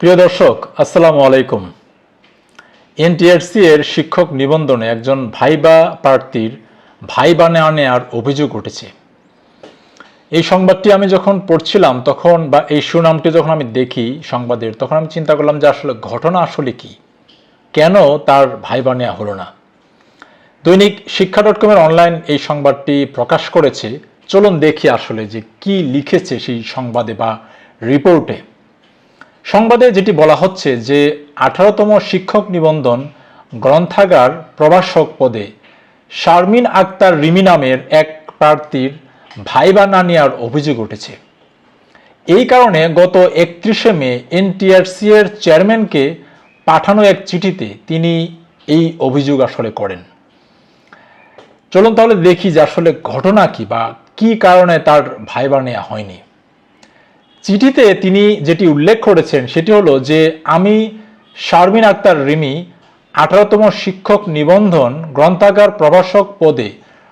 প্রিয় দর্শক, আসসালামু আলাইকুম। এনটিআরসি এর শিক্ষক নিবন্ধনে একজন ভাইবা প্রার্থীর ভাইবা নেওয়া নেওয়ার অভিযোগ উঠেছে। এই সংবাদটি আমি যখন পড়ছিলাম তখন বা এই সুনামটি যখন আমি দেখি সংবাদের, তখন আমি চিন্তা করলাম যে আসলে ঘটনা আসলে কি? কেন তার ভাইবা নেওয়া হলো না? দৈনিক শিক্ষা ডট কমের অনলাইন এই সংবাদটি প্রকাশ করেছে। চলুন দেখি আসলে যে কি লিখেছে সেই সংবাদে বা রিপোর্টে সংবাদে যেটি বলা হচ্ছে যে আঠারোতম শিক্ষক নিবন্ধন গ্রন্থাগার প্রভাষক পদে শারমিন আক্তার রিমি নামের এক প্রার্থীর ভাইবা না নেওয়ার অভিযোগ উঠেছে। এই কারণে গত একত্রিশে মে এনটিআরসি এর চেয়ারম্যানকে পাঠানো এক চিঠিতে তিনি এই অভিযোগ আসলে করেন। চলুন তাহলে দেখি যে আসলে ঘটনা কি বা কি কারণে তার ভাইবা নেওয়া হয়নি। চিঠিতে তিনি যেটি উল্লেখ করেছেন সেটি হলো যে আমি শারমিন আক্তার রিমি, আঠারোতম শিক্ষক নিবন্ধন গ্রন্থাগার প্রভাষক পদে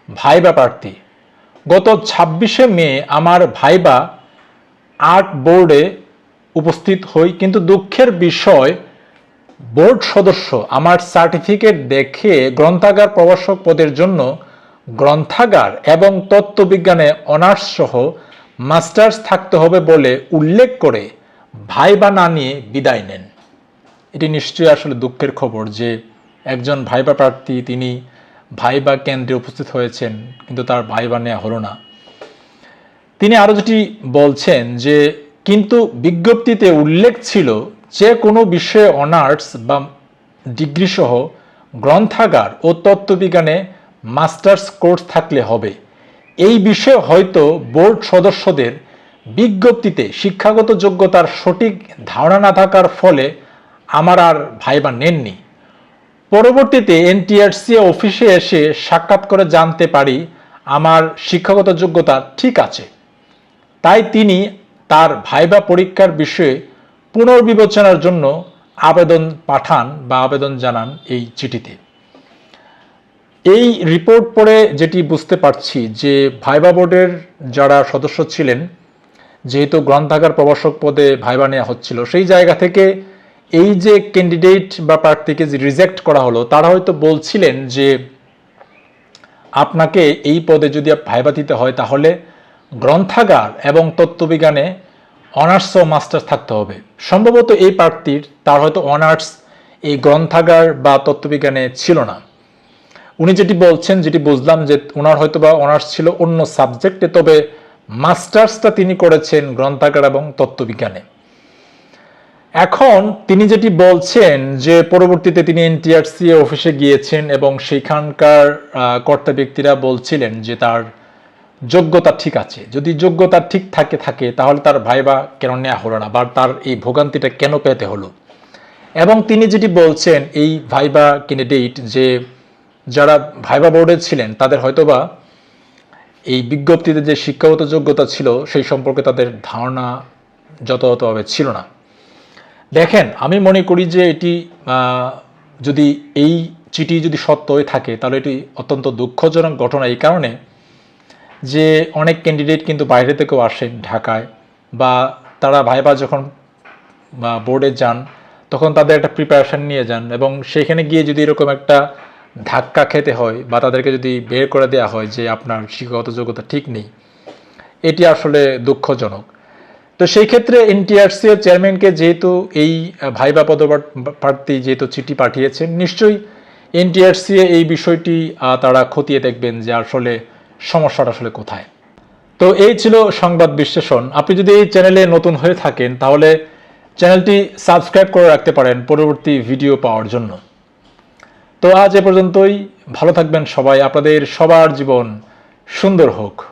ভাইবা প্রার্থী। গত ছাব্বিশে মে আমার ভাইবা আর্ট বোর্ডে উপস্থিত হই, কিন্তু দুঃখের বিষয়, বোর্ড সদস্য আমার সার্টিফিকেট দেখে গ্রন্থাগার প্রভাষক পদের জন্য গ্রন্থাগার এবং তত্ত্ববিজ্ঞানে অনার্স সহ মাস্টার্স থাকতে হবে বলে উল্লেখ করে ভাইবা না নিয়ে বিদায় নেন। এটি নিশ্চয়ই আসলে দুঃখের খবর যে একজন ভাইবা প্রার্থী, তিনি ভাইবা কেন্দ্রে উপস্থিত হয়েছেন, কিন্তু তার ভাইবা নেওয়া হলো না। তিনি আরও যেটি বলছেন যে, কিন্তু বিজ্ঞপ্তিতে উল্লেখ ছিল যে কোনো বিষয়ে অনার্স বা ডিগ্রি সহ গ্রন্থাগার ও তত্ত্ববিজ্ঞানে মাস্টার্স কোর্স থাকলে হবে। এই বিষয়ে হয়তো বোর্ড সদস্যদের বিজ্ঞপ্তিতে শিক্ষাগত যোগ্যতার সঠিক ধারণা না থাকার ফলে আমার আর ভাইবা নেননি। পরবর্তীতে এনটিআরসি অফিসে এসে সাক্ষাৎ করে জানতে পারি আমার শিক্ষাগত যোগ্যতা ঠিক আছে। তাই তিনি তার ভাইবা পরীক্ষার বিষয়ে পুনর্বিবেচনার জন্য আবেদন পাঠান বা আবেদন জানান এই চিঠিতে। এই রিপোর্ট পড়ে যেটি বুঝতে পারছি যে ভাইবা বোর্ডের যারা সদস্য ছিলেন, যেহেতু গ্রন্থাগার প্রবাসক পদে ভাইবা নেওয়া হচ্ছিল, সেই জায়গা থেকে এই যে ক্যান্ডিডেট বা প্রার্থীকে যে রিজেক্ট করা হলো, তারা হয়তো বলছিলেন যে আপনাকে এই পদে যদি ভাইবা দিতে হয়, তাহলে গ্রন্থাগার এবং তত্ত্ববিজ্ঞানে অনার্স ও মাস্টার্স থাকতে হবে। সম্ভবত এই প্রার্থীর, তার হয়তো অনার্স এই গ্রন্থাগার বা তত্ত্ববিজ্ঞানে ছিল না। উনি যেটি বলছেন, যেটি বুঝলাম যে ওনার হয়তো বা অনার্স ছিল অন্য সাবজেক্টে, তবে মাস্টার্সটা তিনি করেছেন গ্রন্থাগার এবং তত্ত্ববিজ্ঞানে। এখন তিনি যেটি বলছেন যে পরবর্তীতে তিনি এনটিআরসি অফিসে গিয়েছেন এবং সেখানকার কর্তা ব্যক্তিরা বলছিলেন যে তার যোগ্যতা ঠিক আছে। যদি যোগ্যতা ঠিক থাকে থাকে, তাহলে তার ভাইবা কেন নেওয়া হলো না? বা তার এই ভোগান্তিটা কেন পেতে হলো? এবং তিনি যেটি বলছেন, এই ভাইবা ক্যান্ডিডেট যে যারা ভাইবা বোর্ডে ছিলেন, তাদের হয়তোবা এই বিজ্ঞপ্তিতে যে শিক্ষাগত যোগ্যতা ছিল, সেই সম্পর্কে তাদের ধারণা যথাযথভাবে ছিল না। দেখেন, আমি মনে করি যে এটি যদি এই চিঠি যদি সত্য হয়ে থাকে, তাহলে এটি অত্যন্ত দুঃখজনক ঘটনা এই কারণে যে অনেক ক্যান্ডিডেট কিন্তু বাইরে থেকেও আসেন ঢাকায় বা তারা ভাইবা যখন বোর্ডে যান, তখন তাদের একটা প্রিপারেশান নিয়ে যান এবং সেখানে গিয়ে যদি এরকম একটা ধাক্কা খেতে হয় বা তাদেরকে যদি বের করে দেওয়া হয় যে আপনার শিক্ষাগত যোগ্যতা ঠিক নেই, এটি আসলে দুঃখজনক। তো সেই ক্ষেত্রে এনটিআরসি এর চেয়ারম্যানকে যেহেতু এই ভাইবা পদপ্রার্থী যেহেতু চিঠি পাঠিয়েছেন, নিশ্চয়ই এনটিআরসি এই বিষয়টি তারা খতিয়ে দেখবেন যে আসলে সমস্যাটা আসলে কোথায়। তো এই ছিল সংবাদ বিশ্লেষণ। আপনি যদি এই চ্যানেলে নতুন হয়ে থাকেন, তাহলে চ্যানেলটি সাবস্ক্রাইব করে রাখতে পারেন পরবর্তী ভিডিও পাওয়ার জন্য। তো আজ এ পর্যন্তই। ভালো থাকবেন সবাই। আপনাদের সবার জীবন সুন্দর হোক।